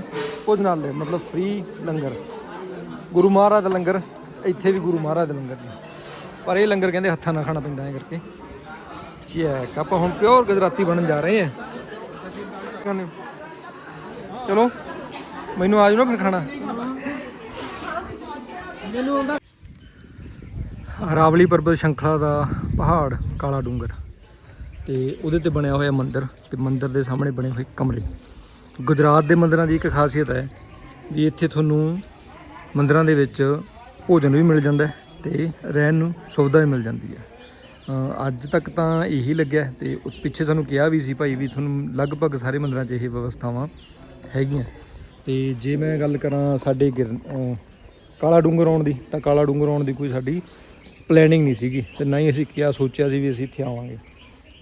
ਭੋਜਨਾਲय ਮਤਲਬ ਫ੍ਰੀ ਲੰਗਰ। ਗੁਰੂ ਮਹਾਰਾਜ ਦਾ ਲੰਗਰ ਇੱਥੇ ਵੀ ਗੁਰੂ ਮਹਾਰਾਜ ਦਾ ਲੰਗਰ ਨੇ। ਪਰ ਇਹ ਲੰਗਰ ਕਹਿੰਦੇ ਹੱਥਾਂ ਨਾਲ ਖਾਣਾ ਪੈਂਦਾ ਹੈ ਕਰਕੇ। ਚੈੱਕ ਆਪਾਂ ਹੁਣ ਪਿਓਰ ਗੁਜਰਾਤੀ ਬਣਨ ਜਾ ਰਹੇ ਹਾਂ। ਚਲੋ ਮੈਨੂੰ ਆ ਜਾਓ ਨਾ ਫਿਰ ਖਾਣਾ। ਹਰਾਵਲੀ ਪਰਬਤ ਸ਼ੰਖਲਾ ਦਾ ਪਹਾੜ ਕਾਲਾ ਡੂੰਗਰ। ਤੇ ਉਹਦੇ ਤੇ ਬਣਿਆ ਹੋਇਆ ਮੰਦਿਰ ਤੇ ਮੰਦਿਰ ਦੇ ਸਾਹਮਣੇ ਬਣੇ ਹੋਏ ਕਮਰੇ। ਗੁਜਰਾਤ ਦੇ ਮੰਦਿਰਾਂ ਦੀ ਇੱਕ ਖਾਸੀਅਤ ਹੈ ਵੀ ਇੱਥੇ ਤੁਹਾਨੂੰ ਮੰਦਿਰਾਂ ਦੇ ਵਿੱਚ ਭੋਜਨ ਵੀ ਮਿਲ ਜਾਂਦਾ ਹੈ ਤੇ ਰਹਿਣ ਨੂੰ ਸੁਵਿਧਾ ਵੀ ਮਿਲ ਜਾਂਦੀ ਹੈ। ਅੱਜ ਤੱਕ ਤਾਂ ਇਹੀ ਲੱਗਿਆ ਤੇ ਪਿੱਛੇ ਸਾਨੂੰ ਕਿਹਾ ਵੀ ਸੀ ਭਾਈ ਵੀ ਤੁਹਾਨੂੰ ਲਗਭਗ ਸਾਰੇ ਮੰਦਰਾਂ 'ਚ ਇਹ ਵਿਵਸਥਾਵਾਂ ਹੈਗੀਆਂ। ਤੇ ਜੇ ਮੈਂ ਗੱਲ ਕਰਾਂ ਸਾਡੇ ਗਿਰ ਕਾਲਾ ਡੂੰਗਰ ਆਉਣ ਦੀ ਤਾਂ ਕਾਲਾ ਡੂੰਗਰ ਆਉਣ ਦੀ ਕੋਈ ਸਾਡੀ ਪਲੈਨਿੰਗ ਨਹੀਂ ਸੀਗੀ ਤੇ ਨਾ ਹੀ ਅਸੀਂ ਕਿਹਾ, ਸੋਚਿਆ ਸੀ ਵੀ ਅਸੀਂ ਇੱਥੇ ਆਵਾਂਗੇ।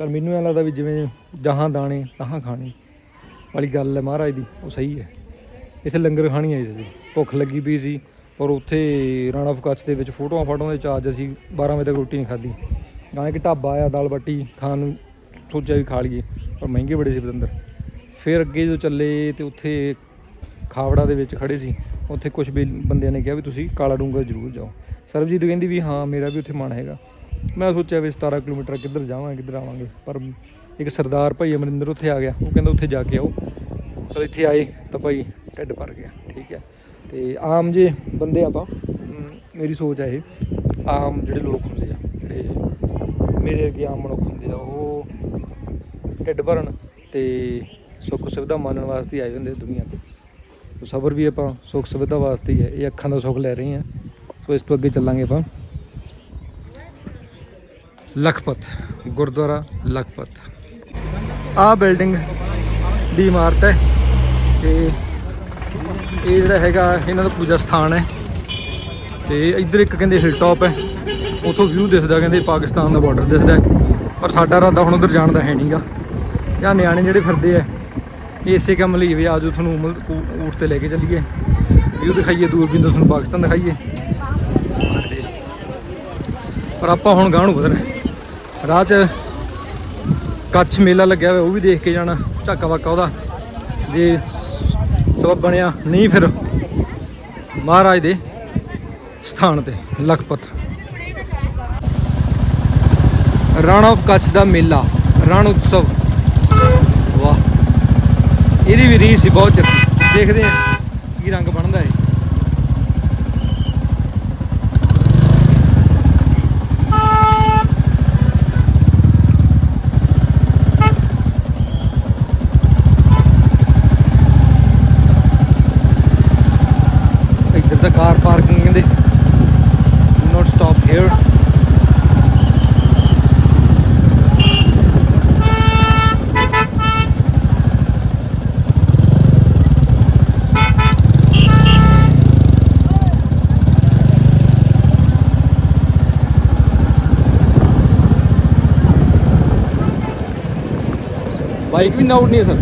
ਪਰ ਮੈਨੂੰ ਐਂ ਲੱਗਦਾ ਵੀ ਜਿਵੇਂ ਜਹਾਂ ਦਾਣੇ, ਤਹਾਂ ਖਾਣੇ ਵਾਲੀ ਗੱਲ ਹੈ ਮਹਾਰਾਜ ਦੀ, ਉਹ ਸਹੀ ਹੈ। ਇੱਥੇ ਲੰਗਰ ਖਾਣੀ ਆਈ ਸੀ। ਭੁੱਖ ਲੱਗੀ ਪਈ ਸੀ, ਪਰ ਉੱਥੇ ਰਾਣਾ ਫਕੱਚ ਦੇ ਵਿੱਚ ਫੋਟੋਆਂ ਫਾਟੋਆਂ ਦੇ ਚਾਰਜ ਅਸੀਂ 12 ਵਜੇ ਤੱਕ ਰੋਟੀ ਨਹੀਂ ਖਾਧੀ। ਗਾਂ ਇੱਕ ਢਾਬਾ ਆਇਆ, ਦਾਲ ਬਾਟੀ ਖਾਣ ਨੂੰ ਸੋਚਿਆ ਵੀ ਖਾ ਲਈਏ, ਪਰ ਮਹਿੰਗੇ ਬੜੇ ਸੀ ਬਦੰਦਰ ਫਿਰ ਅੱਗੇ ਜਦੋਂ ਚੱਲੇ ਤੇ ਉੱਥੇ ਖਾਵੜਾ ਦੇ ਵਿੱਚ ਖੜੇ ਸੀ, ਉੱਥੇ ਕੁਝ ਵੀ ਬੰਦਿਆਂ ਨੇ ਕਿਹਾ ਵੀ ਤੁਸੀਂ ਕਾਲਾ ਡੂੰਗਰ ਜ਼ਰੂਰ ਜਾਓ। ਸਰਬਜੀਤ ਕਹਿੰਦੀ ਵੀ ਹਾਂ, ਮੇਰਾ ਵੀ ਉੱਥੇ ਮਨ ਹੈਗਾ। ਮੈਂ ਸੋਚਿਆ ਵੀ 17 ਕਿਲੋਮੀਟਰ ਕਿੱਧਰ ਜਾਵਾਂ, ਕਿੱਧਰ ਆਵਾਂਗੇ। ਪਰ ਇੱਕ ਸਰਦਾਰ ਭਾਈ ਅਮਰਿੰਦਰ ਉੱਥੇ ਆ ਗਿਆ। ਉਹ ਕਹਿੰਦਾ ਉੱਥੇ ਜਾ ਕੇ ਆਓ। ਚਲ ਇੱਥੇ ਆਏ ਤਾਂ ਭਾਈ ਢਿੱਡ ਭਰ ਗਿਆ। ਠੀਕ ਹੈ। ਤੇ ਆਮ ਜੇ ਬੰਦੇ ਆਪਾਂ ਮੇਰੀ ਸੋਚ ਹੈ ਇਹ, ਆਮ ਜਿਹੜੇ ਲੋਕ ਹੁੰਦੇ ਆ, ਜਿਹੜੇ ਮੇਰੇ ਅੱਗੇ ਆਮ ਮਨੁੱਖ ਹੁੰਦੇ ਆ, ਉਹ ਢਿੱਡ ਭਰਨ ਤੇ ਸੁੱਖ ਸੁਵਿਧਾ ਮੰਨਣ ਵਾਸਤੇ ਆਏ ਹੁੰਦੇ ਆ ਦੁਨੀਆ ਤੇ। ਸਬਰ ਵੀ ਆਪਾਂ ਸੁੱਖ ਸੁਵਿਧਾ ਵਾਸਤੇ ਹੀ ਹੈ। ਇਹ ਅੱਖਾਂ ਦਾ ਸੁੱਖ ਲੈ ਰਹੇ ਹਾਂ। ਸੋ ਇਸ ਤੋਂ ਅੱਗੇ ਚੱਲਾਂਗੇ ਆਪਾਂ। ਲਖਪਤ, ਗੁਰਦੁਆਰਾ ਲਖਪਤ। ਆਹ ਬਿਲਡਿੰਗ ਦੀ ਇਮਾਰਤ ਹੈ ਤੇ ਇਹ ਜਿਹੜਾ ਹੈਗਾ, ਇਹਨਾਂ ਦਾ ਪੂਜਾ ਸਥਾਨ ਹੈ। ਤੇ ਇੱਧਰ ਇੱਕ ਕਹਿੰਦੇ ਹਿਲ ਟਾਪ ਹੈ, ਉਥੋਂ ਵਿਊ ਦਿਸਦਾ ਕਹਿੰਦੇ ਪਾਕਿਸਤਾਨ ਦਾ ਬਾਰਡਰ ਦਿਸਦਾ ਪਰ ਸਾਡਾ ਇਰਾਦਾ ਹੁਣ ਉਧਰ ਜਾਣ ਦਾ ਹੈ ਨਹੀਂਗਾ ਜਾਂ ਨਿਆਣੇ ਜਿਹੜੇ ਫਿਰਦੇ ਆ, ਇਹ ਇਸੇ ਕੰਮ ਲਈ ਵੀ ਆਜੋ ਤੁਹਾਨੂੰ ਉਮਰ ਊਟ ਤੇ ਲੈ ਕੇ ਚੱਲੀਏ। ਵਿਊ ਦਿਖਾਈਏ, ਦੂਰਬੀਨ ਤੋਂ ਤੁਹਾਨੂੰ ਪਾਕਿਸਤਾਨ ਦਿਖਾਈਏ। ਪਰ ਆਪਾਂ ਹੁਣ ਗਾਂਹ ਨੂੰ ਵਧਣਾ ਰਾਹ 'ਚ ਕੱਛ ਮੇਲਾ ਲੱਗਿਆ ਹੋਇਆ, ਉਹ ਵੀ ਦੇਖ ਕੇ ਜਾਣਾ, ਝਾਕਾ ਵਾਕਾ ਉਹਦਾ। ਜੇ ਸਭ ਬਣਿਆ, ਨਹੀਂ ਫਿਰ ਮਹਾਰਾਜ ਦੇ ਸਥਾਨ ਤੇ, ਲਖਪਤ। ਰਣ ਆਫ ਕੱਛ ਦਾ ਮੇਲਾ, ਰਣ ਉਤਸਵ। ਵਾਹ। ਇਹਦੀ ਵੀ ਰੀਸ ਸੀ, ਬਹੁਤ ਚਿਰ। ਦੇਖਦੇ ਆ ਕੀ ਰੰਗ ਬਣਦਾ ਹੈ ਇੱਧਰ ਤਾਂ ਕਾਰ ਪਾਰਕਿੰਗ ਕਹਿੰਦੇ ਨੋਟ ਸਟਾਪ ਹੇਅਰ ਬਾਈਕ ਵੀ ਲਾਊਡ ਨਹੀਂ ਹੈ ਸਰ।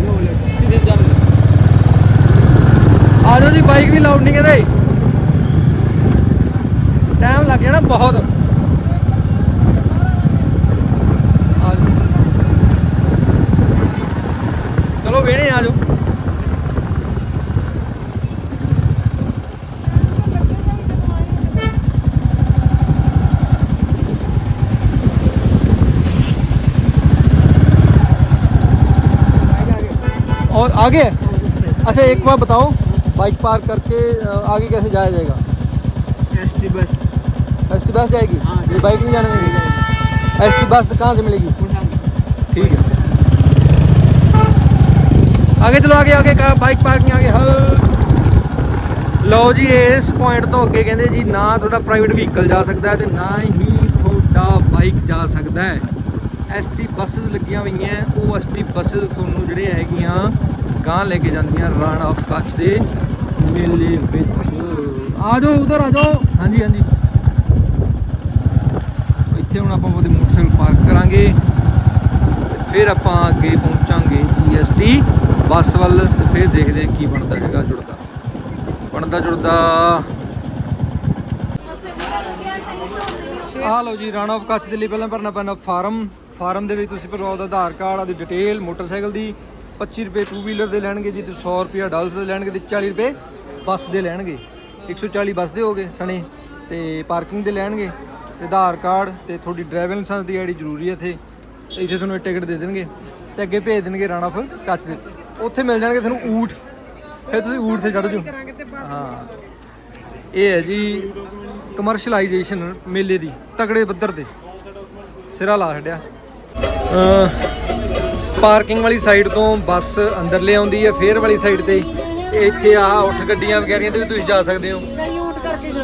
ਆ ਜਾਓ ਜੀ, ਬਾਈਕ ਵੀ ਲਾਊਡ ਨਹੀਂ ਕਹਿੰਦੇ ਟਾਈਮ ਲੱਗ ਜਾਣਾ ਬਹੁਤ। आगे अच्छा एक बार बताओ बाइक पार्क करके अ, आगे कैसे जाया जाएगा S T bus S T bus जाएगी हाँ, ये बाइक नहीं जाने देंगे एस टी बस कहाँ से मिलेगी ठीक है आगे चलो आगे आगे का बाइक पार्किंग आगे हाँ ਲਓ ਜੀ ਇਸ ਪੁਆਇੰਟ ਤੋਂ ਅੱਗੇ ਕਹਿੰਦੇ ਜੀ ਨਾ ਤੁਹਾਡਾ ਪ੍ਰਾਈਵੇਟ ਵਹੀਕਲ ਜਾ ਸਕਦਾ ਹੈ ਤੇ ਨਾ ਹੀ ਤੁਹਾਡਾ ਬਾਈਕ ਜਾ ਸਕਦਾ ਹੈ ਐਸਟੀ ਬੱਸਸ ਲੱਗੀਆਂ ਹੋਈਆਂ ਉਹ ਐਸਟੀ ਬੱਸਸ ਤੁਹਾਨੂੰ ਜਿਹੜੇ ਹੈਗੀਆਂ ਗਾਂ ਲੈ ਕੇ ਜਾਂਦੀਆਂ ਰਣ ਆਫ ਕੱਚ ਦੇ ਮੇਲੇ ਵਿੱਚ। ਆ ਜਾਓ, ਉਧਰ ਆ ਜਾਓ। ਹਾਂਜੀ ਹਾਂਜੀ। ਇੱਥੇ ਹੁਣ ਆਪਾਂ ਉਹਦੇ ਮੋਟਰਸਾਈਕਲ ਪਾਰਕ ਕਰਾਂਗੇ। ਫਿਰ ਆਪਾਂ ਅੱਗੇ ਪਹੁੰਚਾਂਗੇ ਈਐਸਟੀ ਬੱਸ ਵੱਲ ਤੇ ਫਿਰ ਦੇਖਦੇ ਹਾਂ ਕੀ ਬਣਦਾ ਹੈਗਾ ਜੁੜਦਾ। ਬਣਦਾ ਜੁੜਦਾ। ਆ ਲਓ ਜੀ ਰਨ ਆਫ ਕੱਚ ਦੇ ਲਈ ਪਹਿਲਾਂ ਭਰਨਾ ਪੈਣਾ ਫਾਰਮ। ਫਾਰਮ ਦੇ ਵਿੱਚ ਤੁਸੀਂ ਭਰਵਾਓ ਦਾ ਆਧਾਰ ਕਾਰਡ ਆਦੀ ਡਿਟੇਲ ਮੋਟਰਸਾਈਕਲ ਦੀ। 25 ਰੁਪਏ ਟੂ ਵੀਲਰ ਦੇ ਲੈਣਗੇ ਜੀ ਤੇ 100 ਰੁਪਏ ਡਲਸ ਦੇ ਲੈਣਗੇ ਤੇ 40 ਰੁਪਏ ਬੱਸ ਦੇ ਲੈਣਗੇ। 140 ਬੱਸ ਦੇ ਹੋਗੇ ਸਣੇ ਤੇ ਪਾਰਕਿੰਗ ਦੇ ਲੈਣਗੇ ਤੇ ਆਧਾਰ ਕਾਰਡ ਤੇ ਤੁਹਾਡੀ ਡਰਾਈਵਿੰਗ ਲਾਇਸੈਂਸ ਦੀ ਆਈਡੀ ਜ਼ਰੂਰੀ ਹੈ ਇੱਥੇ। ਤੇ ਇੱਥੇ ਤੁਹਾਨੂੰ ਇਹ ਟਿਕਟ ਦੇ ਦੇਣਗੇ ਤੇ ਅੱਗੇ ਭੇਜ ਦੇਣਗੇ ਰਾਣਾ ਆਫ ਕੱਚ ਦੇ। ਉੱਥੇ ਮਿਲ ਜਾਣਗੇ ਤੁਹਾਨੂੰ ਊਠ। ਫਿਰ ਤੁਸੀਂ ਊਠ ਤੇ ਚੜ੍ਹ ਜਾਓ। ਹਾਂ। ਇਹ ਹੈ ਜੀ ਕਮਰਸ਼ਲਾਈਜੇਸ਼ਨ ਮੇਲੇ ਦੀ ਤਗੜੇ ਪੱਧਰ ਤੇ। ਸਿਰਾ ਲਾ ਛੱਡਿਆ। ਪਾਰਕਿੰਗ ਵਾਲੀ ਸਾਈਡ ਤੋਂ ਬੱਸ ਅੰਦਰ ਲੈ ਆਉਂਦੀ ਹੈ ਫੇਅਰ ਵਾਲੀ ਸਾਈਡ ਤੇ। ਇੱਥੇ ਆਹ ਉੱਠ ਗੱਡੀਆਂ ਵਗੈਰੀਆਂ ਤੇ ਵੀ ਤੁਸੀਂ ਜਾ ਸਕਦੇ ਹੋ।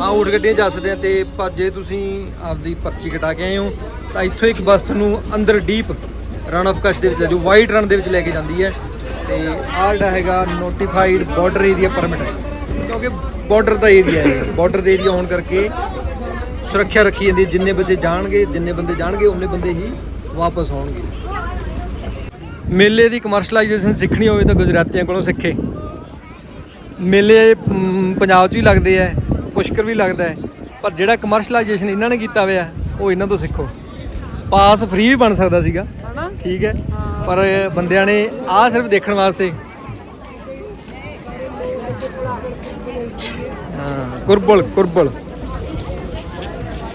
ਹਾਂ। ਊਠ ਗੱਡੀਆਂ ਜਾ ਸਕਦੇ ਆ ਤੇ ਪਰ ਜੇ ਤੁਸੀਂ ਆਪਦੀ ਪਰਚੀ ਕਟਾ ਕੇ ਆਏ ਹੋ ਤਾਂ ਇੱਥੋਂ ਇੱਕ ਬੱਸ ਤੁਹਾਨੂੰ ਅੰਦਰ ਡੀਪ ਰਨ ਆਫ ਕਸ਼ ਦੇ ਵਿੱਚ ਜੋ ਵਾਈਟ ਰਨ ਦੇ ਵਿੱਚ ਲੈ ਕੇ ਜਾਂਦੀ ਹੈ। ਤੇ ਆਹ ਜਿਹੜਾ ਹੈਗਾ ਨੋਟੀਫਾਈਡ ਬਾਰਡਰ ਏਰੀਆ ਪਰਮਿਟ ਹੈ। ਕਿਉਂਕਿ ਬਾਰਡਰ ਦਾ ਏਰੀਆ ਹੈ ਬਾਰਡਰ ਦੇ ਏਰੀਆ ਹੋਣ ਕਰਕੇ ਸੁਰੱਖਿਆ ਰੱਖੀ ਜਾਂਦੀ ਹੈ। ਜਿੰਨੇ ਬੱਚੇ ਜਾਣਗੇ ਜਿੰਨੇ ਬੰਦੇ ਜਾਣਗੇ ਉਹਨੇ ਬੰਦੇ ਹੀ ਵਾਪਸ ਆਉਣਗੇ। ਮੇਲੇ ਦੀ ਕਮਰਸ਼ੀਅਲਾਈਜੇਸ਼ਨ ਸਿੱਖਣੀ ਹੋਵੇ ਤਾਂ ਗੁਜਰਾਤੀਆਂ ਕੋਲੋਂ ਸਿੱਖੇ। ਮੇਲੇ ਪੰਜਾਬ 'ਚ ਵੀ ਲੱਗਦੇ ਆ ਪੁਸ਼ਕਰ ਵੀ ਲੱਗਦਾ ਹੈ ਪਰ ਜਿਹੜਾ ਕਮਰਸ਼ੀਅਲਾਈਜੇਸ਼ਨ ਇਹਨਾਂ ਨੇ ਕੀਤਾ ਹੋਇਆ ਉਹ ਇਹਨਾਂ ਤੋਂ ਸਿੱਖੋ। ਪਾਸ ਫ੍ਰੀ ਵੀ ਬਣ ਸਕਦਾ ਸੀਗਾ। ਠੀਕ ਹੈ। ਪਰ ਬੰਦਿਆਂ ਨੇ ਆਹ ਸਿਰਫ ਦੇਖਣ ਵਾਸਤੇ। ਹਾਂ ਕੁਰਬਲ ਕੁਰਬਲ।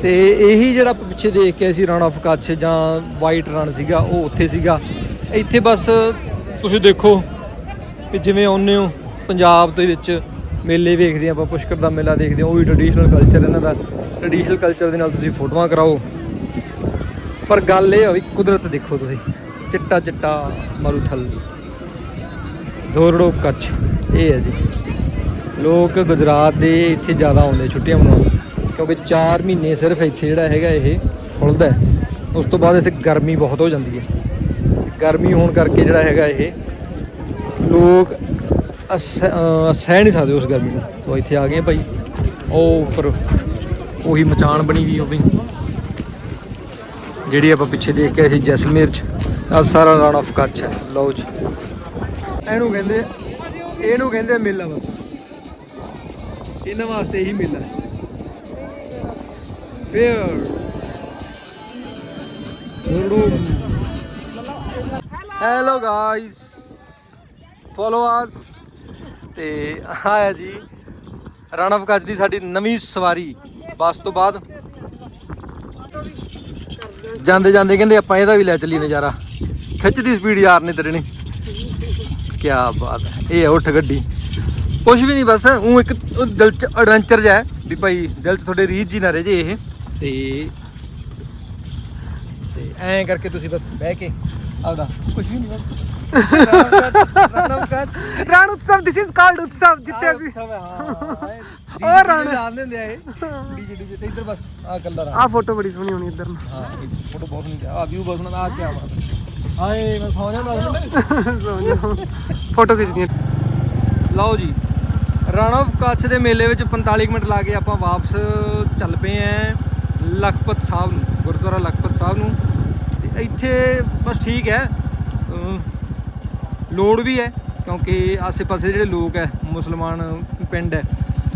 ਤੇ ਇਹੀ ਜਿਹੜਾ ਪਿੱਛੇ ਦੇਖ ਕੇ ਅਸੀਂ ਰਨ ਆਫ ਕੱਛ ਜਾਂ ਵਾਈਟ ਰਨ ਸੀਗਾ ਉਹ ਉੱਥੇ ਸੀਗਾ। ਇੱਥੇ ਬਸ ਤੁਸੀਂ ਦੇਖੋ ਕਿ ਜਿਵੇਂ ਆਉਂਦੇ ਹੋ, ਪੰਜਾਬ ਦੇ ਵਿੱਚ ਮੇਲੇ ਵੇਖਦੇ ਹਾਂ ਆਪਾਂ, ਪੁਸ਼ਕਰ ਦਾ ਮੇਲਾ ਦੇਖਦੇ ਹਾਂ, ਉਹ ਵੀ ਟ੍ਰੈਡੀਸ਼ਨਲ ਕਲਚਰ ਇਹਨਾਂ ਦਾ। ਟ੍ਰੈਡੀਸ਼ਨਲ ਕਲਚਰ ਦੇ ਨਾਲ ਤੁਸੀਂ ਫੋਟੋਆਂ ਕਰਾਓ। ਪਰ ਗੱਲ ਇਹ ਆ ਵੀ ਕੁਦਰਤ ਦੇਖੋ ਤੁਸੀਂ, ਚਿੱਟਾ ਚਿੱਟਾ ਮਾਰੂਥਲ। ਦੋਰੜੋ ਕੱਛ ਇਹ ਹੈ ਜੀ। ਲੋਕ ਗੁਜਰਾਤ ਦੇ ਇੱਥੇ ਜ਼ਿਆਦਾ ਆਉਂਦੇ, ਛੁੱਟੀਆਂ ਮਨਾਉਣ। ਕਿਉਂਕਿ 4 ਮਹੀਨੇ ਸਿਰਫ ਇੱਥੇ ਜਿਹੜਾ ਹੈਗਾ ਇਹ ਖੁੱਲਦਾ ਉਸ ਤੋਂ ਬਾਅਦ ਇੱਥੇ ਗਰਮੀ ਬਹੁਤ ਹੋ ਜਾਂਦੀ ਹੈ। ਗਰਮੀ ਹੋਣ ਕਰਕੇ ਜਿਹੜਾ ਹੈਗਾ ਇਹ ਲੋਕ ਸਹਿ ਨਹੀਂ ਸਕਦੇ ਉਸ ਗਰਮੀ ਨੂੰ। ਸੋ ਇੱਥੇ ਆ ਗਏ ਭਾਈ। ਉਹ ਉੱਪਰ ਉਹੀ ਮਚਾਨ ਬਣੀ ਵੀ ਉਹ ਵੀ। ਜਿਹੜੀ ਆਪਾਂ ਪਿੱਛੇ ਦੇਖ ਕੇ ਆਏ ਸੀ ਜੈਸਲਮੇਰ ਚ ਆ ਸਾਰਾ ਰਨ ਆਫ ਕੱਚ ਹੈ। ਲਓ ਜੀ। ਇਹਨੂੰ ਕਹਿੰਦੇ ਇਹਨੂੰ ਕਹਿੰਦੇ ਮੇਲਾ ਬਸ ਇਹਨਾਂ ਵਾਸਤੇ ਇਹੀ ਮੇਲਾ ਹੈ। Fair hello guys follow us ਤੇ ਆਇਆ ਜੀ, ਰਾਣਾ ਆਫ ਦੀ ਸਾਡੀ ਨਵੀਂ ਸਵਾਰੀ। ਬੱਸ ਤੋਂ ਬਾਅਦ ਜਾਂਦੇ ਜਾਂਦੇ ਕਹਿੰਦੇ ਆਪਾਂ ਇਹਦਾ ਵੀ ਲੈ ਚੱਲੀ ਨਜ਼ਾਰਾ। ਖਿੱਚਦੀ ਸਪੀਡ ਯਾਰ ਨੇ ਤੇਰੇ ਨੇ। ਕੀ ਬਾਤ ਹੈ। ਇਹ ਹੈ ਉੱਠ ਗੱਡੀ। ਕੁਝ ਵੀ ਨਹੀਂ, ਬਸ ਉਹ ਇੱਕ ਦਿਲ ਚ ਐਡਵੈਂਚਰ ਜਿਹਾ ਵੀ ਭਾਈ ਦਿਲ ਚ ਤੁਹਾਡੇ ਰੀਝ ਜੀ ਨਾ ਰਹੇ ਜੇ ਇਹ। ਤੇ ਤੇ ਐਂ ਕਰਕੇ ਤੁਸੀਂ ਬਸ ਬਹਿ ਕੇ ਆਪਦਾ ਕੁਝ ਵੀ ਨਹੀਂ ਰਣ ਉਤਸਵ ਦਿਸ ਇਜ਼ ਕਾਲਡ ਉਤਸਵ ਜਿੱਤੇ ਅਸੀਂ ਉਹ ਰਣ। ਜਾਣਦੇ ਹੁੰਦੇ ਆ ਇਹ ਡੀਜੇ ਡੀਜੇ ਤੇ ਇੱਧਰ ਬਸ ਆ ਆ ਫੋਟੋ ਬੜੀ ਸੋਹਣੀ ਹੋਣੀ ਇੱਧਰ ਨੂੰ ਹਾਂ ਫੋਟੋ ਬਹੁਤ ਨਹੀਂ ਆ ਵਿਊ ਬਹੁਤ ਸੋਹਣਾ ਆ ਕੀ ਬਾਤ ਹਾਏ ਮੈਂ ਸੌ ਜਾਂਦਾ ਫੋਟੋ ਖਿੱਚਦੀਆਂ ਲਓ ਜੀ ਰਣ ਆਫ ਕੱਛ ਦੇ ਮੇਲੇ ਵਿੱਚ 45 ਕੁ ਮਿੰਟ ਲਾ ਕੇ ਆਪਾਂ ਵਾਪਸ ਚੱਲ ਪਏ ਆਂ ਲਖਪਤ ਸਾਹਿਬ ਨੂੰ ਗੁਰਦੁਆਰਾ ਲਖਪਤ ਸਾਹਿਬ ਨੂੰ ਇੱਥੇ ਬਸ ਠੀਕ ਹੈ। ਲੋੜ ਵੀ ਹੈ ਕਿਉਂਕਿ ਆਸੇ-ਪਾਸੇ ਜਿਹੜੇ ਲੋਕ ਹੈ, ਮੁਸਲਮਾਨ ਪਿੰਡ ਹੈ,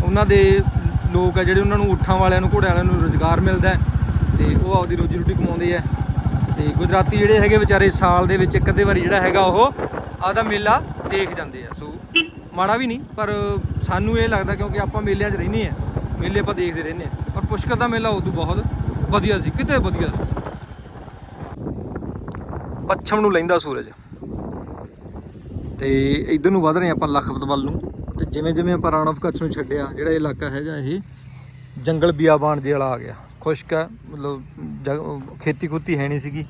ਉਹਨਾਂ ਦੇ ਲੋਕ ਹੈ ਜਿਹੜੇ ਉਹਨਾਂ ਨੂੰ ਊਠਾਂ ਵਾਲਿਆਂ ਨੂੰ, ਘੋੜਿਆਂ ਵਾਲਿਆਂ ਨੂੰ ਰੋਜ਼ਗਾਰ ਮਿਲਦਾ ਹੈ ਤੇ ਉਹ ਆਪਦੀ ਰੋਜੀ ਰੋਟੀ ਕਮਾਉਂਦੇ ਹੈ। ਤੇ ਗੁਜਰਾਤੀ ਜਿਹੜੇ ਹੈਗੇ ਵਿਚਾਰੇ ਸਾਲ ਦੇ ਵਿੱਚ ਇੱਕ ਅੱਧੇ ਵਾਰੀ ਜਿਹੜਾ ਹੈਗਾ ਉਹ ਆਪਦਾ ਮੇਲਾ ਦੇਖ ਜਾਂਦੇ ਆ। ਸੋ ਮਾੜਾ ਵੀ ਨਹੀਂ, ਪਰ ਸਾਨੂੰ ਇਹ ਲੱਗਦਾ ਕਿਉਂਕਿ ਆਪਾਂ ਮੇਲਿਆਂ 'ਚ ਰਹਿੰਦੇ ਆ ਮੇਲੇ ਆਪਾਂ ਦੇਖਦੇ ਰਹਿੰਦੇ ਆ ਪਰ ਪੁਸ਼ਕਰ ਦਾ ਮੇਲਾ ਉਦੋਂ ਬਹੁਤ ਵਧੀਆ ਸੀ, ਕਿਤੇ ਵਧੀਆ ਸੀ। ਪੱਛਮ ਨੂੰ ਲੈਂਦਾ ਸੂਰਜ। ਤੇ ਇਧਰ ਨੂੰ ਵਧ ਰਹੇ ਆਪਾਂ ਲਖਪਤ ਵੱਲ ਨੂੰ। ਤੇ ਜਿਵੇਂ ਜਿਵੇਂ ਆਪਾਂ ਰਾਣਾ ਆਫ ਕੱਛ ਨੂੰ ਛੱਡਿਆ, ਜਿਹੜਾ ਇਹ ਇਲਾਕਾ ਹੈਗਾ ਇਹ, ਜੰਗਲ ਬਿਆਬਾਨ ਜਿਹੇ ਆ ਗਿਆ। ਖੁਸ਼ਕ ਹੈ ਮਤਲਬ ਜਗ- ਖੇਤੀ ਖੁੱਤੀ ਹੈ ਨਹੀਂ ਸੀਗੀ।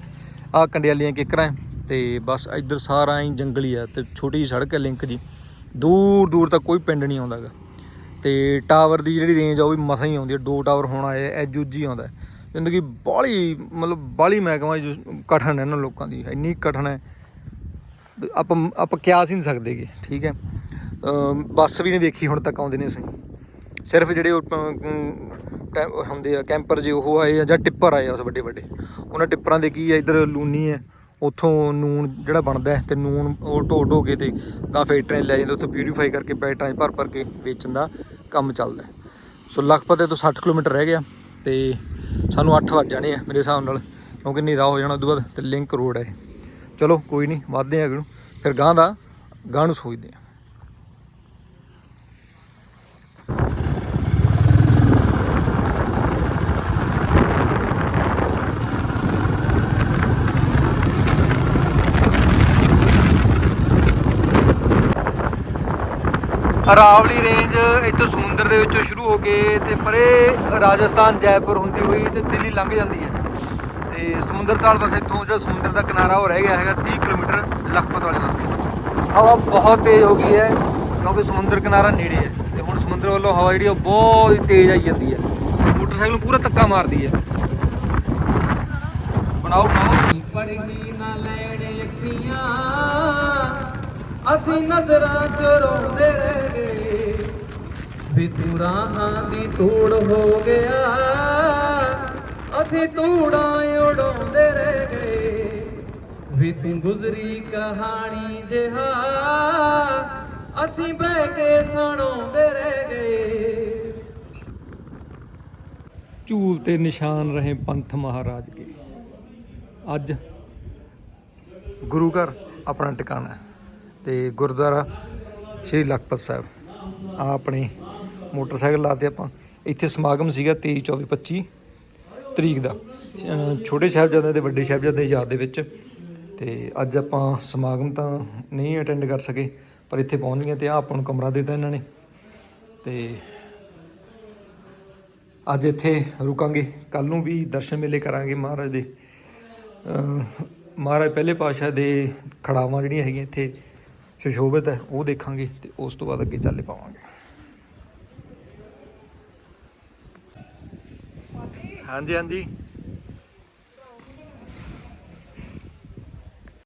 ਆਹ ਕੰਡਿਆਲੀਆਂ ਕਿਕਰਾਂ ਹੈ ਤੇ ਬਸ ਇੱਧਰ ਸਾਰਾ ਹੀ ਜੰਗਲੀ ਹੈ ਤੇ ਛੋਟੀ ਜਿਹੀ ਸੜਕ ਹੈ ਲਿੰਕ ਜੀ। ਦੂਰ ਦੂਰ ਤੱਕ ਕੋਈ ਪਿੰਡ ਨਹੀਂ ਆਉਂਦਾਗਾ ਤੇ ਟਾਵਰ ਦੀ ਜਿਹੜੀ ਰੇਂਜ ਆ ਉਹ ਵੀ ਮਸਾਂ ਹੀ ਆਉਂਦੀ ਹੈ ਦੋ ਟਾਵਰ ਹੋਣਾ ਹੈ ਐਜੂਜੀ ਆਉਂਦਾ ਜ਼ਿੰਦਗੀ ਬਾਹਲੀ ਮਤਲਬ ਬਾਹਲੀ ਮੈਂ ਕਹਾਂ ਕਠਨ ਹੈ ਇਹਨਾਂ ਲੋਕਾਂ ਦੀ ਇੰਨੀ ਕਠਨ ਹੈ। ਆਪਾਂ ਆਪਾਂ ਕਿਆਸ ਹੀ ਨਹੀਂ ਸਕਦੇਗੇ ਠੀਕ ਹੈ? ਬੱਸ ਵੀ ਨਹੀਂ ਦੇਖੀ ਹੁਣ ਤੱਕ ਆਉਂਦੇ ਨੇ ਅਸੀਂ। ਸਿਰਫ ਜਿਹੜੇ ਉਹ, ਅਮ, ਹੁੰਦੇ ਆ ਕੈਂਪਰ ਜੇ ਉਹ ਆਏ ਆ ਜਾਂ ਟਿੱਪਰ ਆਏ ਆ ਉਸ ਵੱਡੇ ਵੱਡੇ। ਉਹਨਾਂ ਟਿੱਪਰਾਂ ਦੇ ਕੀ ਆ ਇਧਰ ਲੂਨੀ ਹੈ ਉੱਥੋਂ ਨੂਨ ਜਿਹੜਾ ਬਣਦਾ ਹੈ ਤੇ ਨੂਨ ਉਹ ਢੋ ਢੋ ਕੇ ਤੇ ਗਾ ਫੈਕਟਰੀਆਂ ਲੈ ਜਾਂਦੇ ਉੱਥੋਂ ਪਿਊਰੀਫਾਈ ਕਰਕੇ ਪੈਟਰਾਂ 'ਚ ਭਰ ਭਰ ਕੇ ਵੇਚਣ ਦਾ ਕੰਮ ਚੱਲਦਾ ਹੈ। ਸੋ ਲਖਪਤ ਤੋਂ 60 ਕਿਲੋਮੀਟਰ ਰਹਿ ਗਿਆ ਤੇ ਸਾਨੂੰ 8 ਵੱਜ ਜਾਣੇ ਆ ਮੇਰੇ ਹਿਸਾਬ ਨਾਲ, ਕਿਉਂਕਿ ਹਨੇਰਾ ਹੋ ਜਾਣਾ ਉਦੋਂ ਬਾਅਦ ਤੇ ਲਿੰਕ ਰੋਡ ਹੈ ਚਲੋ ਕੋਈ ਨਹੀਂ ਵੱਧਦੇ ਆ ਅੱਗੇ ਫਿਰ ਗਾਂ ਦਾ ਗਾਂ ਨੂੰ ਸੋਚਦੇ ਆ। ਅਰਾਵਲੀ ਰੇਂਜ ਇੱਥੋਂ ਸਮੁੰਦਰ ਦੇ ਵਿੱਚੋਂ ਸ਼ੁਰੂ ਹੋ ਕੇ ਤੇ ਪਰੇ ਰਾਜਸਥਾਨ, ਜੈਪੁਰ ਹੁੰਦੀ ਹੋਈ ਤੇ ਦਿੱਲੀ ਲੰਘ ਜਾਂਦੀ ਹੈ। ਤੇ ਸਮੁੰਦਰ ਤਾਲ ਬਸ ਇੱਥੋਂ ਜਿਹੜਾ ਸਮੁੰਦਰ ਦਾ ਕਿਨਾਰਾ ਉਹ ਰਹਿ ਗਿਆ ਹੈਗਾ 30 ਕਿਲੋਮੀਟਰ ਲਖਪਤ ਵਾਲੇ ਪਾਸੇ ਹਵਾ ਬਹੁਤ ਤੇਜ਼ ਹੋ ਗਈ ਹੈ ਕਿਉਂਕਿ ਸਮੁੰਦਰ ਕਿਨਾਰਾ ਨੇੜੇ ਹੈ ਤੇ ਹੁਣ ਸਮੁੰਦਰ ਵੱਲੋਂ ਹਵਾ ਜਿਹੜੀ ਉਹ ਬਹੁਤ ਤੇਜ਼ ਆਈ ਜਾਂਦੀ ਹੈ। ਮੋਟਰਸਾਈਕਲ ਨੂੰ ਪੂਰਾ ਧੱਕਾ ਮਾਰਦੀ ਹੈ। ਬਣਾਓ ਬਣਾਓ। ਪੜ੍ਹੀ ਨਾ ਲੈਣੇ ਅੱਖੀਆਂ। ਅਸੀਂ ਨਜ਼ਰਾਂ ਚ ਰੋਂਦੇ ਰਹਿ ਗਏ। ਵੀ ਤੂੰ ਰਾਹਾਂ ਦੀ ਧੂੜ ਹੋ ਗਿਆ। ਅਸੀਂ ਧੂੜਾਂ ਉਡਾਉਂਦੇ ਰਹਿ ਗਏ। ਵੀ ਤੂੰ ਗੁਜ਼ਰੀ ਕਹਾਣੀ ਜਿਹਾ। ਅਸੀਂ ਬਹਿ ਕੇ ਸੁਣਾਉਂਦੇ ਰਹਿ ਗਏ। ਝੂਲ ਤੇ ਨਿਸ਼ਾਨ ਰਹੇ ਪੰਥ ਮਹਾਰਾਜ ਕੇ। ਅੱਜ ਗੁਰੂ ਘਰ ਆਪਣਾ ਟਿਕਾਣਾ ਹੈ। ਤੇ ਗੁਰਦੁਆਰਾ ਸ਼੍ਰੀ ਲਖਪਤ ਸਾਹਿਬ। ਆ ਆਪਣੇ ਮੋਟਰਸਾਈਕਲ ਲਾਤੇ ਆਪਾਂ। ਇੱਥੇ ਸਮਾਗਮ ਸੀਗਾ 23 24 25 ਤਰੀਕ ਦਾ। ਛੋਟੇ ਸਾਹਿਬਜ਼ਾਦਿਆਂ ਤੇ ਵੱਡੇ ਸਾਹਿਬਜ਼ਾਦਿਆਂ ਦੀ ਯਾਦ ਦੇ ਵਿੱਚ। ਤੇ ਅੱਜ ਆਪਾਂ ਸਮਾਗਮ ਤਾਂ ਨਹੀਂ ਅਟੈਂਡ ਕਰ ਸਕੇ, ਪਰ ਇੱਥੇ ਪਹੁੰਚ ਗਏ ਤੇ ਆ ਆਪਾਂ ਨੂੰ ਕਮਰਾ ਦਿੱਤਾ ਇਹਨਾਂ ਨੇ। ਤੇ ਅੱਜ ਇੱਥੇ ਰੁਕਾਂਗੇ। ਕੱਲ ਨੂੰ ਵੀ ਦਰਸ਼ਨ ਮੇਲੇ ਕਰਾਂਗੇ ਮਹਾਰਾਜ ਦੇ। ਮਹਾਰਾਜ ਪਹਿਲੇ ਪਾਤਸ਼ਾਹ ਦੇ ਖੜਾਵਾਂ ਜਿਹੜੀਆਂ ਹੈਗੀਆਂ ਇੱਥੇ ਸੁਸ਼ੋਭਿਤ ਹੈ ਉਹ ਦੇਖਾਂਗੇ ਤੇ ਉਸ ਤੋਂ ਬਾਅਦ ਅੱਗੇ ਚੱਲੇ ਪਾਵਾਂਗੇ। ਹਾਂਜੀ ਹਾਂਜੀ।